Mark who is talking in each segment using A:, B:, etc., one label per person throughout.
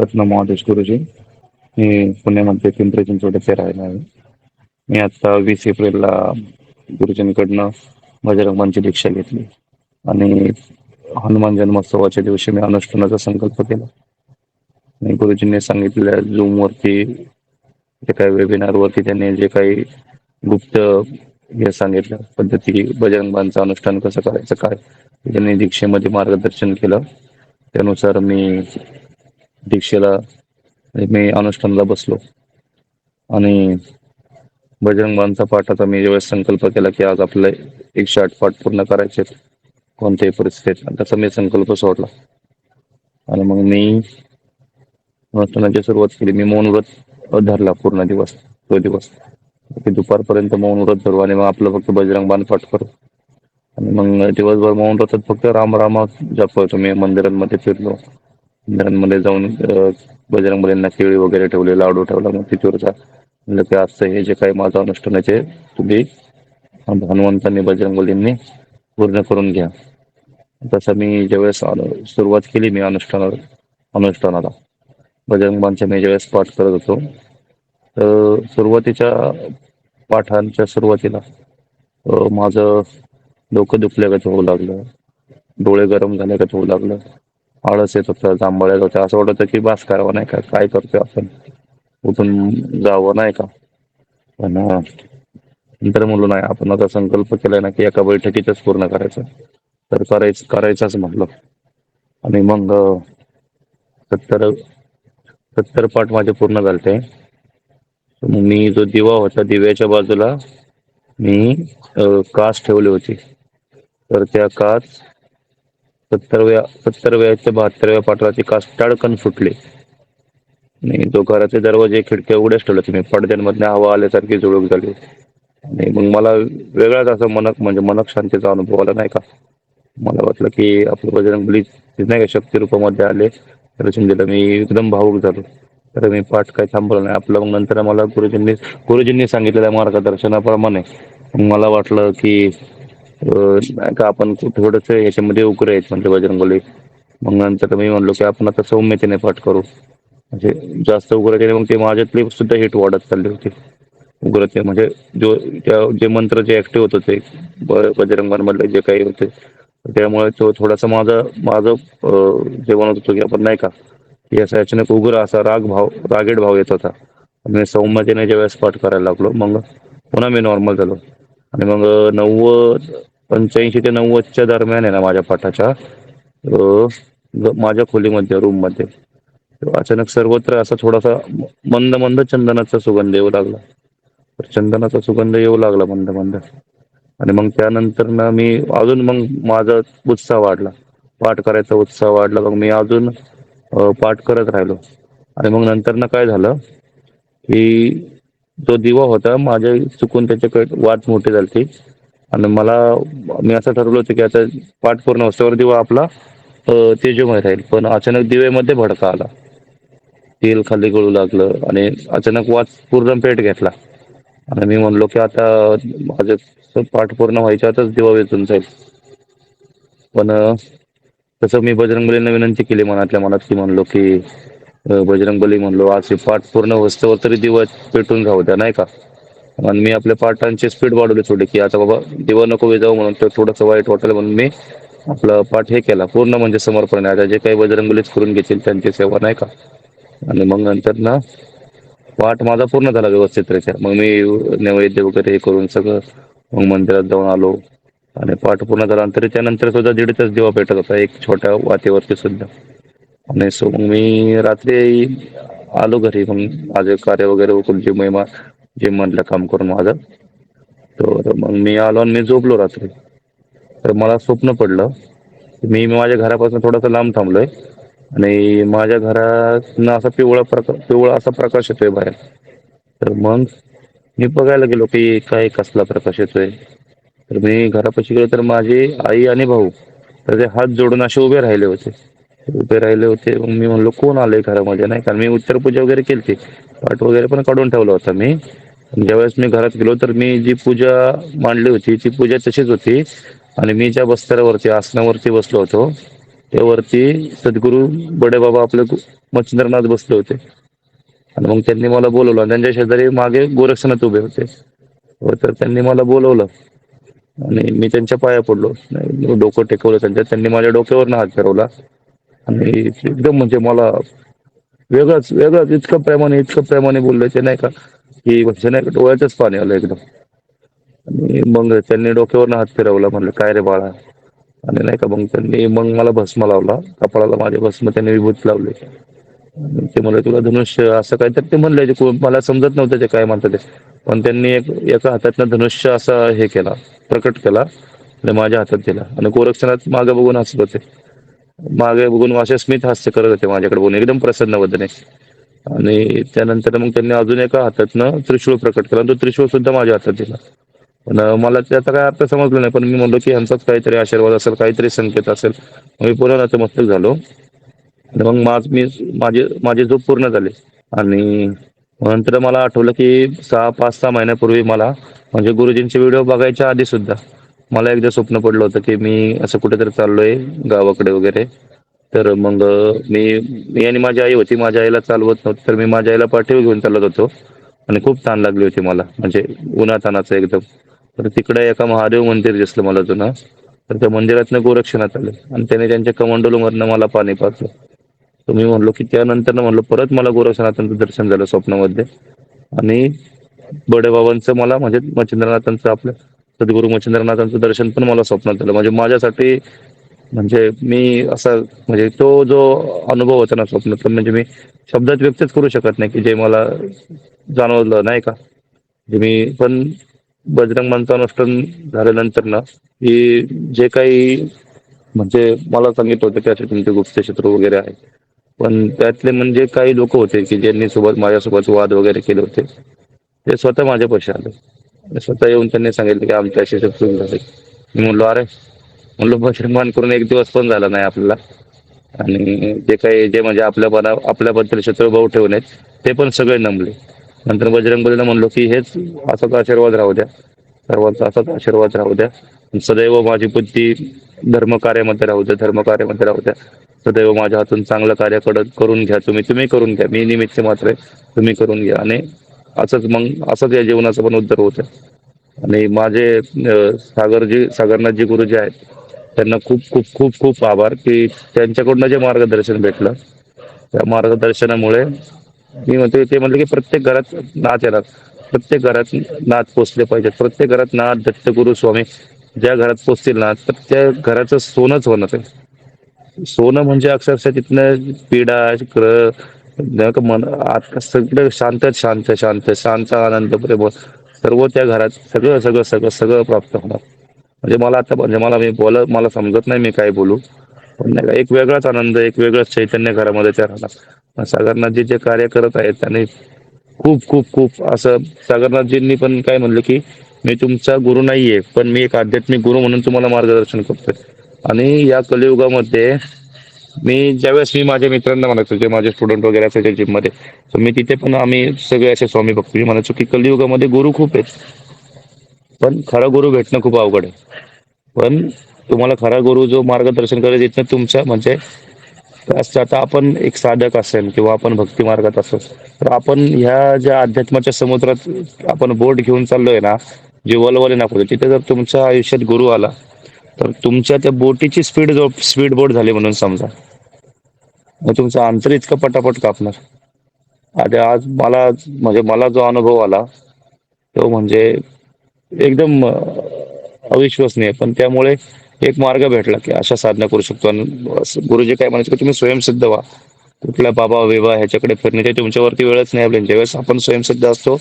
A: रत्न महादेश गुरुजी. मी पुण्यामध्ये पिंपरी चिंचवडचे राहिले आहे. मी आता वीस एप्रिलला गुरुजींकडनं बजरंगांची दीक्षा घेतली. आणि हनुमान जन्मोत्सवाच्या दिवशी मी अनुष्ठानाचा संकल्प केला. आणि गुरुजींनी सांगितलेल्या झूमवरती जे काही वेबिनारवरती त्यांनी जे काही गुप्त हे सांगितलं पद्धती बजरंगबांचं अनुष्ठान कसं करायचं काय? त्यांनी दीक्षेमध्ये मार्गदर्शन केलं. त्यानुसार मी दीक्षेला मी अनुष्ठानला बसलो. आणि बजरंगांचा आता मी ज्यावेळेस संकल्प केला की आज आपले एकशे आठ पाठ पूर्ण करायचे कोणत्याही परिस्थितीत. तसा मी संकल्प सोडला. आणि मग मी अनुष्ठानाची सुरुवात केली. मी मौन व्रत धरला पूर्ण दिवस. तो दिवस. की दुपारपर्यंत मौन व्रत धरू आणि मग आपलं फक्त बजरंग बाण पाठ करू. आणि मग दिवसभर मौन व्रतात फक्त राम रामा जप मी मंदिरांमध्ये फिरलो. घरांमध्ये जाऊन बजरंग मुलींना केळी वगैरे ठेवले लाडू ठेवला मग तिथूरचा म्हणलं की आजचं हे जे काही माझं अनुष्ठान आहे ते तुम्ही हनुमंतांनी बजरंग मुलींनी पूर्ण करून घ्या. तसं मी ज्यावेळेस सुरुवात केली मी अनुष्ठाना अनुष्ठानाला. बजरंगबांचा मी ज्यावेळेस पाठ करत होतो तर सुरुवातीच्या पाठांच्या सुरुवातीला माझं डोकं दुखल्यागत होऊ लागलं डोळे गरम झाल्यागत होऊ लागलं आळस येत होतं जांभळ्यात होत्या. असं वाटत होतं की बास करावं नाही का? काय करतोय आपण? उठून जावं नाही का? पण नंतर म्हणलो नाही आपण आता संकल्प केलाय ना की एका बैठकीतच पूर्ण करायचं. तर करायचं करायचंच म्हटलं आणि मग सत्तर सत्तर पाठ माझे पूर्ण झालते. मी जो दिवा होता दिव्याच्या बाजूला मी कास काच ठेवली होती. तर त्या काच सत्तरव्या सत्तरव्याच्या बहात्तरव्या पाठराची काच टाळकन फुटली. आणि जो घराचे दरवाजे खिडक्या उघड्याच ठेवले तुम्ही. मी पडद्यांमधल्या हवा आल्यासारखी जुळूक झाली. आणि मग मला वेगळाच असं मनक म्हणजे मनक शांतीचा अनुभव आला नाही का? मला वाटलं की आपलं बजरंग बली नाही का शक्ती रूपामध्ये आले? तर दिलं मी एकदम भावूक झालो. तर मी पाठ काही थांबवलं नाही. आपलं मग नंतर मला गुरुजींनी गुरुजींनी सांगितलेल्या मार्गदर्शनाप्रमाणे मला वाटलं की का आपण थोडंसं याच्यामध्ये उकरे आहेत म्हणजे बजरंगबली मग नंतर मी म्हणलो की आपण आता सौम्यतेने पाठ करू. म्हणजे जास्त उग्र मग ते माझ्यातली सुद्धा हिट वाढत चालली होती. उग्रते म्हणजे जो त्या जे मंत्र जे ऍक्टिव्ह होत होते बजरंगांमधले जे काही होते त्यामुळे तो थोडासा माझा माझं जेवण जे म्हणत होतो की आपण नाही का याचा अचानक उग्र असा राग भाव रागेट भाव येत होता. मी सौम्यतेने ज्यावेळेस पाठ करायला लागलो मग पुन्हा मी नॉर्मल झालो. आणि मग नव्वद पंच्याऐंशी ते नव्वदच्या दरम्यान आहे ना माझ्या पाठाच्या. माझ्या खोलीमध्ये रूममध्ये. अचानक सर्वत्र असा थोडासा मंद मंद चंदनाचा सुगंध येऊ लागला. तर चंदनाचा सुगंध येऊ लागला मंद मंद. आणि मग त्यानंतर ना मी अजून मग माझा उत्साह वाढला. पाठ करायचा उत्साह वाढला. मग मी अजून पाठ करत राहिलो. आणि मग नंतर ना काय झालं की तो दिवा होता माझ्या चुकून त्याच्याकडे वाट मोठी झाली. आणि मला मी असं ठरवलं होतं की आता पाठ पूर्ण वस्तूवर दिवा आपला अं, तेजोमय राहील. पण अचानक दिवेमध्ये भडका आला. तेल खाली गळू लागलं आणि अचानक वाच पूर्ण पेट घेतला. आणि मी म्हणलो की आता माझं पाठ पूर्ण व्हायच्या आताच दिवा वेचून जाईल. पण तसं मी बजरंगबलींना विनंती केली मनातल्या मनात की म्हणलो की बजरंगबली म्हणलो आज पाठ पूर्ण वस्तूवर तरी दिवा पेटून राहू द्या नाही का? आणि मी आपल्या पाठांची स्पीड वाढवली थोडी की आता बाबा दिवा नको वे जाऊ म्हणून ते थोडंसं वाईट वाटेल म्हणून मी आपला पाठ हे केला. पूर्ण म्हणजे समर्पण आहे. आता जे काही बजरंगलीच करून घेतील त्यांची सेवा नाही का? आणि मग नंतर ना पाठ माझा पूर्ण झाला व्यवस्थितरित्या मग मी नैवेद्य वगैरे हे करून सगळं मग मंदिरात जाऊन आलो. आणि पाठ पूर्ण झाला. तरी त्यानंतर सुद्धा दीड तास दिवा पेटत होता. एक छोट्या वातीवरती सुद्धा. आणि सो मग मी रात्री आलो घरी. मग माझे कार्य वगैरे उकरून महिमा जे म्हणलं काम करून माझं. तर मग मी आलो आणि मी झोपलो रात्री. तर मला स्वप्न पडलं मी माझ्या घरापासून थोडासा लांब थांबलोय. आणि माझ्या घरातनं असा पिवळा प्रकाश पिवळा असा प्रकाश येतोय बाहेर. तर मग मी बघायला गेलो की काय कसला प्रकाश येतोय. तर मी घरापाशी गेलो तर माझी आई आणि भाऊ तर ते हात जोडून असे उभे राहिले होते. उभे राहिले होते. मग मी म्हणलो कोण आले घरामध्ये? नाही कारण मी उत्तर पूजा वगैरे केली पाठ वगैरे पण काढून ठेवला होता मी. ज्यावेळेस मी घरात गेलो तर मी जी पूजा मांडली होती ती पूजा तशीच होती. आणि मी ज्या बस्तरावरती आसनावरती बसलो होतो त्यावरती सद्गुरू बडे बाबा आपले मच्छिंद्रनाथ बसले होते. आणि मग त्यांनी मला बोलवलं. त्यांच्या शेजारी मागे गोरक्षनाथ उभे होते. व तर त्यांनी मला बोलवलं. आणि मी त्यांच्या पाया पडलो. नाही, डोकं टेकवलं त्यांच्या. त्यांनी माझ्या डोक्यावरनं हात फिरवला. आणि एकदम म्हणजे मला वेगळंच वेगळंच इतकं प्रेमाने इतकं प्रेमाने बोलले ते नाही का? की म्हणजे डोळ्याचंच पाणी आलं एकदम. आणि मग त्यांनी डोक्यावरनं हात फिरवला म्हणलं काय रे बाळा? आणि नाही का मग त्यांनी मग मला भस्म लावला. कपाळाला माझे भस्म त्यांनी विभूत लावले. ते म्हणले तुला धनुष्य असं काय? तर ते म्हणले मला समजत नव्हतं ते काय म्हणतात ते. पण त्यांनी एक एका हातातनं धनुष्य असा हे केला प्रकट केला आणि माझ्या हातात दिला. आणि गोरक्षणात मागे बघून हसत होते. मागे बघून असे स्मित हास्य करत होते माझ्याकडे बघून. एकदम प्रसन्न वदने. आणि त्यानंतर मग त्यांनी अजून एका हातातनं त्रिशूळ प्रकट केला तो त्रिशूळ सुद्धा माझ्या हातात दिला. पण मला त्याचा काय अर्थ समजला नाही पण मी म्हणलो की यांचाच काहीतरी आशीर्वाद असेल काहीतरी संकेत असेल. मी पुन्हा नतमस्तक झालो. आणि मग माझ मी माझे माझे झोप पूर्ण झाले. आणि नंतर मला आठवलं की सहा पाच सहा महिन्यापूर्वी मला म्हणजे गुरुजींचे व्हिडिओ बघायच्या आधी सुद्धा मला एकदा स्वप्न पडलं होतं की मी असं कुठेतरी चाललोय गावाकडे वगैरे. तर मग मी मी आणि माझी आई होती माझ्या आईला चालवत नव्हती तर मी माझ्या आईला पाठीवर घेऊन चालत होतो. आणि खूप ताण लागली होती मला म्हणजे उन्हातानाचं एकदम. तर तिकडे एका महादेव मंदिर दिसलं मला जुनं. तर त्या मंदिरातनं गोरक्षणात आले. आणि त्याने त्यांच्या कमंडोलमधनं मला पाणी पाजलं. तर मी म्हणलो की त्यानंतर म्हणलो परत मला गोरक्षनाथांचं दर्शन झालं स्वप्नामध्ये. आणि बडेबाबांचं मला म्हणजे मच्छिंद्रनाथांचं आपलं सद्गुरू मच्छिंद्रनाथांचं दर्शन पण मला स्वप्नात झालं म्हणजे माझ्यासाठी म्हणजे मी असं म्हणजे तो जो अनुभव होता ना स्वप्नात म्हणजे मी शब्दात व्यक्तच करू शकत नाही की जे मला जाणवलं नाही का? म्हणजे मी पण बजरंग मंच अनुष्ठान झाल्यानंतर ना की जे काही म्हणजे मला सांगितलं होतं की असे तुमचे गुप्त शत्रू वगैरे आहे पण त्यातले म्हणजे काही लोक होते की ज्यांनी सोबत माझ्यासोबत वाद वगैरे केले होते. ते स्वतः माझ्यापाशी आले. स्वतः येऊन त्यांनी सांगितलं की आमच्या शत्रू झाले. मी म्हणलो अरे म्हणलं भजनमान करून एक दिवस पण झाला नाही आपल्याला. आणि जे काही जे म्हणजे आपल्या बना आपल्याबद्दल शत्रुभाव ठेवून आहेत ते पण सगळे नमले. नंतर बजरंगबलीला म्हणलो की हेच असाच आशीर्वाद राहू द्या. सर्वांचा असाच आशीर्वाद राहू द्या. सदैव माझी बुद्धी धर्मकार्यामध्ये राहू द्या धर्मकार्यामध्ये राहू द्या. सदैव माझ्या हातून चांगलं कार्य कडत करून घ्या. तुम्ही तुम्ही करून घ्या. मी निमित्त मात्र आहे, तुम्ही करून घ्या. आणि असंच मग असंच या जीवनाचं पण उद्धार होतं आणि माझे सागरजी सागरनाथजी गुरुजी आहेत त्यांना खूप खूप खूप खूप आभार की त्यांच्याकडनं जे मार्गदर्शन भेटलं. त्या मार्गदर्शनामुळे मी म्हणतो ते म्हणले की प्रत्येक घरात नाच येणार. प्रत्येक घरात नाच पोचले पाहिजेत. प्रत्येक घरात नाथ दत्तगुरु स्वामी ज्या घरात पोचतील ना तर त्या घराचं सोनंच होणार आहे. सोनं म्हणजे अक्षरशः तिथनं पिढा ग्रह का मन आत सगळं शांत शांत शांत शांत आनंद प्रेम सर्व त्या घरात सगळं सगळं सगळं सगळं प्राप्त होणार. म्हणजे मला आता म्हणजे मला मी बोल मला समजत नाही मी काय बोलू. पण नाही का एक वेगळाच आनंद एक वेगळंच चैतन्य घरामध्ये त्या राहणार. सागरनाथजी जे कार्य करत आहेत त्यांनी खूप खूप खूप असं सागरनाथजींनी पण काय म्हणलं की मी तुमचा गुरु नाहीये पण मी एक आध्यात्मिक गुरु म्हणून तुम्हाला मार्गदर्शन करतोय. आणि या कलियुगामध्ये मी ज्यावेळेस मी माझ्या मित्रांना म्हणायचो जे माझे स्टुडंट वगैरे असायचे जिममध्ये तर मी तिथे पण आम्ही सगळे असे स्वामी भक्त. मी म्हणायचो की कलियुगामध्ये गुरु खूप आहेत. पण खरा गुरु भेटणं खूप अवघड आहे. पण तुम्हाला खरा गुरु जो मार्गदर्शन करेल तिथनं तुमचं म्हणजे असं आता आपण एक साधक असेल किंवा आपण भक्ती मार्गात असेल तर आपण ह्या ज्या अध्यात्माच्या समुद्रात आपण बोट घेऊन चाललोय ना जे वलवले नको तिथे जर तुमच्या आयुष्यात गुरु आला तर तुमच्या त्या बोटीची स्पीड जो स्पीड बोट झाली म्हणून समजा. मग तुमचं अंतर इतकं पटापट कापणार. आणि आज मला म्हणजे मला जो अनुभव आला तो म्हणजे एकदम अविश्वसनीय. पण त्यामुळे एक मार्ग भेटला की अशा साधना करू शकतो. आणि असं गुरुजी काय म्हणायचे की तुम्ही स्वयंसिद्ध व्हा. कुठल्या बाबा विवाह ह्याच्याकडे फिरण्याची तुमच्यावरती वेळच नाही आपल्या ज्यावेळेस आपण स्वयंसिद्ध असतो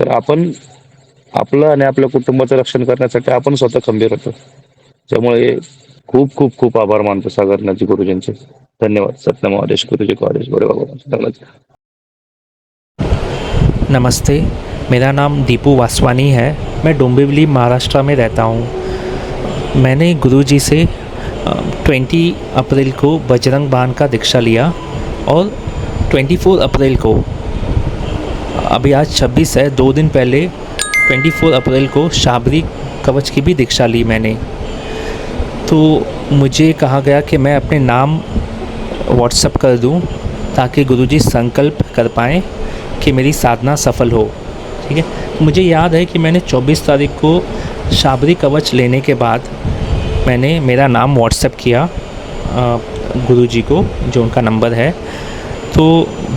A: तर आपण आपलं आणि आपल्या कुटुंबाचं रक्षण करण्यासाठी आपण स्वतः खंबीर होतो. त्यामुळे खूप खूप खूप आभार मानतो सागरनाथजी गुरुजींचे. धन्यवाद. सत्यम आदेश गुरुजी को आदेश बडे बाबा धन्यवाद.
B: नमस्ते. मेरा नाम दीपू वासवानी है. मैं डोंबिवली महाराष्ट्र में रहता हूँ। मैंने गुरु जी से ट्वेंटी अप्रैल को बजरंग बाण का दीक्षा लिया और 24 अप्रैल को, अभी आज 26 है, दो दिन पहले 24 अप्रैल को शाबरी कवच की भी दीक्षा ली मैंने। तो मुझे कहा गया कि मैं अपने नाम व्हाट्सअप कर दूँ ताकि गुरुजी संकल्प कर पाएँ कि मेरी साधना सफल हो। ठीक है? मुझे याद है कि मैंने 24 तारीख को शाबरी कवच लेने के बाद मैंने मेरा नाम व्हाट्सएप किया गुरु जी को जो उनका नंबर है। तो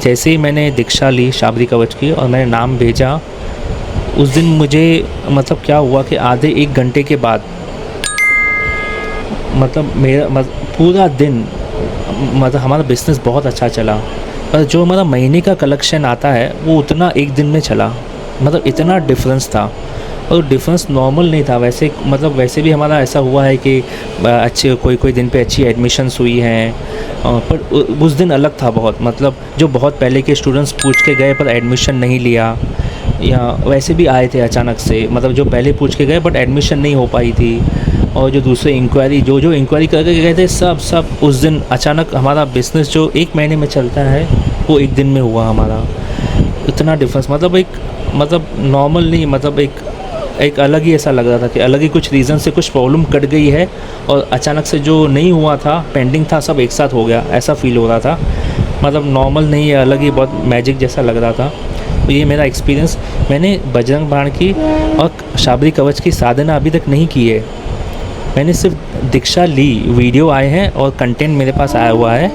B: जैसे ही मैंने दीक्षा ली शाबरी कवच की और मैंने नाम भेजा उस दिन मुझे मतलब क्या हुआ कि आधे एक घंटे के बाद मतलब मेरा मत, पूरा दिन मतलब हमारा बिज़नेस बहुत अच्छा चला। पर जो हमारा महीने का कलेक्शन आता है वो उतना एक दिन में चला। मतलब इतना डिफरेंस था। और डिफरेंस नॉर्मल नहीं था। वैसे मतलब वैसे भी हमारा ऐसा हुआ है कि अच्छे कोई कोई दिन पे अच्छी एडमिशन्स हुई हैं। पर उस दिन अलग था बहुत। मतलब जो बहुत पहले के स्टूडेंट्स पूछ के गए पर एडमिशन नहीं लिया, या वैसे भी आए थे अचानक से। मतलब जो पहले पूछ के गए बट एडमिशन नहीं हो पाई थी। और जो दूसरे इंक्वायरी जो जो इंक्वायरी करके गए थे, सब सब उस दिन अचानक हमारा बिज़नेस जो एक महीने में चलता है, वो एक दिन में हुआ हमारा। इतना डिफरेंस मतलब एक मतलब नॉर्मल नहीं मतलब एक एक अलग ही ऐसा लग रहा था कि अलग ही कुछ रीज़न से कुछ प्रॉब्लम कट गई है और अचानक से जो नहीं हुआ था पेंडिंग था, सब एक साथ हो गया, ऐसा फील हो रहा था। मतलब नॉर्मल नहीं है, अलग ही बहुत मैजिक जैसा लग रहा था। तो ये मेरा एक्सपीरियंस मैंने बजरंग बाण की और शाबरी कवच की साधना अभी तक नहीं की है। मैंने सिर्फ़ दीक्षा ली वीडियो आए हैं और कंटेंट मेरे पास आया हुआ है।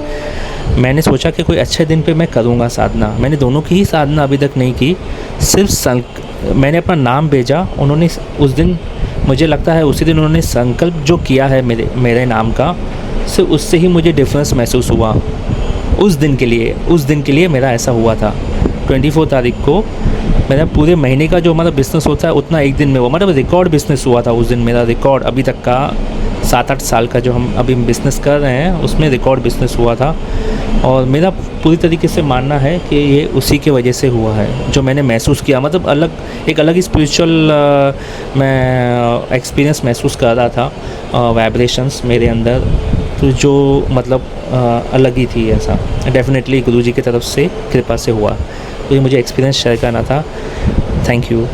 B: मैंने सोचा कि कोई अच्छे दिन पे मैं करूँगा साधना। मैंने दोनों की ही साधना अभी तक नहीं की, सिर्फ़ संक, मैंने अपना नाम भेजा, उन्होंने उस दिन मुझे लगता है उसी दिन उन्होंने संकल्प जो किया है मेरे मेरे नाम का, सिर्फ़ उससे ही मुझे डिफरेंस महसूस हुआ। उस दिन के लिए, उस दिन के लिए मेरा ऐसा हुआ था। 24 तारीख को मेरा पूरे महीने का जो हमारा बिज़नेस होता है, उतना एक दिन में हुआ मतलब रिकॉर्ड बिज़नेस हुआ था उस दिन मेरा रिकॉर्ड अभी तक का सात आठ साल का जो हम अभी बिज़नेस कर रहे हैं, उसमें रिकॉर्ड बिज़नेस हुआ था। और मेरा पूरी तरीके से मानना है कि ये उसी के वजह से हुआ है जो मैंने महसूस किया। मतलब अलग एक अलग ही स्पिरिचुअल मैं एक्सपीरियंस महसूस कर रहा था वाइब्रेशंस मेरे अंदर। तो जो मतलब अ, अलग ही थी ऐसा। डेफिनेटली गुरु जी की तरफ़ से कृपा से हुआ। तो ये मुझे एक्सपीरियंस शेयर करना था। Thank you